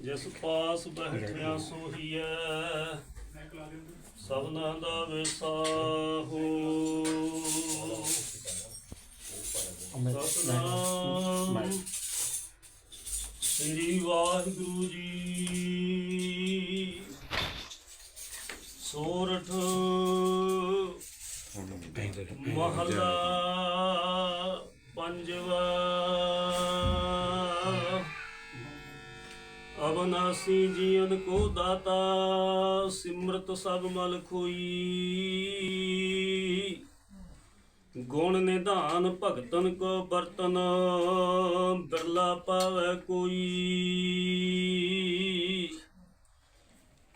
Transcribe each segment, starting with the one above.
ਜਿਸ ਪਾਸ ਬੈਠਿਆ ਸੋਹੀਐ ਸਭਨਾ ਦਾ ਵਿਸਾਹੋ ਸਤਨਾਮ। ਸ੍ਰੀ ਵਾਹਿਗੁਰੂ ਜੀ। ਸੋਰਠ ਮਹਲਾ। ਪੰਜਵਾ। ਅਬਨਾਸੀ ਜੀਵਨ ਕੋ ਦਾਤਾ, ਸਿਮਰਤ ਸਭ ਮਲ ਖੋਈ। ਗੁਣ ਨਿਧਾਨ ਭਗਤਨ ਕੋ ਬਰਤਨ ਬਿਰਲਾ ਪਾਵੇ ਕੋਈ।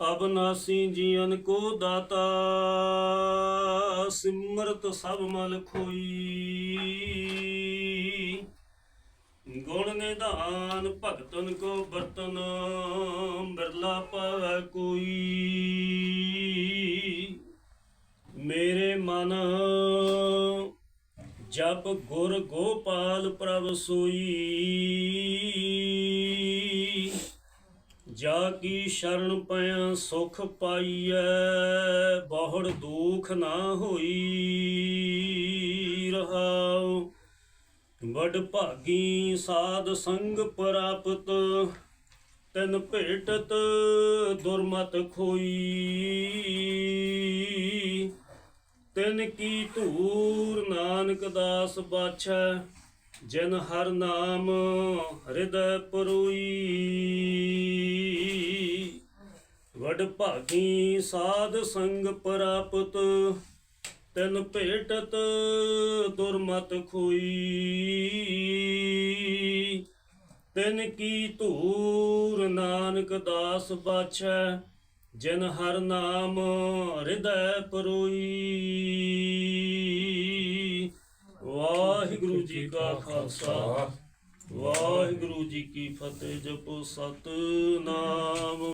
ਅਬਨਾਸੀ ਜੀਵਨ ਕੋ ਦਾਤਾ, ਸਿਮਰਤ ਸਭ ਮਲ ਖੋਈ। ਗੁਣ ਨਿਧਾਨ ਭਗਤਨ ਕੋ ਬਰਤਨ ਬਿਰਲਾ ਪਾਵੇ ਕੋਈ। ਮੇਰੇ ਮਨ ਜਪ ਗੁਰ ਗੋਪਾਲ ਪ੍ਰਭ ਸੋਈ। ਜਾ ਕੀ ਸ਼ਰਨ ਪਿਆ ਸੁਖ ਪਾਈਐ, ਬਹੁੜ ਦੁਖ ਨਾ ਹੋਈ। ਰਹਾਉ ਵਡ ਭਾਗੀ ਸਾਧ ਸੰਗ ਪ੍ਰਾਪਤ, ਤਨ ਭੇਟਤ ਦੁਰਮਤ ਖੋਈ। ਤਿਨ ਕੀ ਧੂਰ ਨਾਨਕ ਦਾਸ ਬਾਛੈ, ਜਿਨ ਹਰ ਨਾਮ ਹਿਰਦੈ ਪਰੋਈ। ਵਡ ਭਾਗੀ ਸਾਧ ਸੰਗ ਪ੍ਰਾਪਤ ਤਿਨ ਭੇਟਤ ਦੁਰਮਤ ਖੋਈ। ਤਿਨ ਕੀ ਧੂਰ ਨਾਨਕ ਦਾਸ ਬਾਛੈ, ਜਿਨ ਹਰ ਨਾਮ ਹਿਰਦੈ ਪਰੋਈ। ਵਾਹਿਗੁਰੂ ਜੀ ਕਾ ਖਾਲਸਾ, ਵਾਹਿਗੁਰੂ ਜੀ ਕੀ ਫਤਿਹ, ਜਪੋ ਸਤਨਾਮ।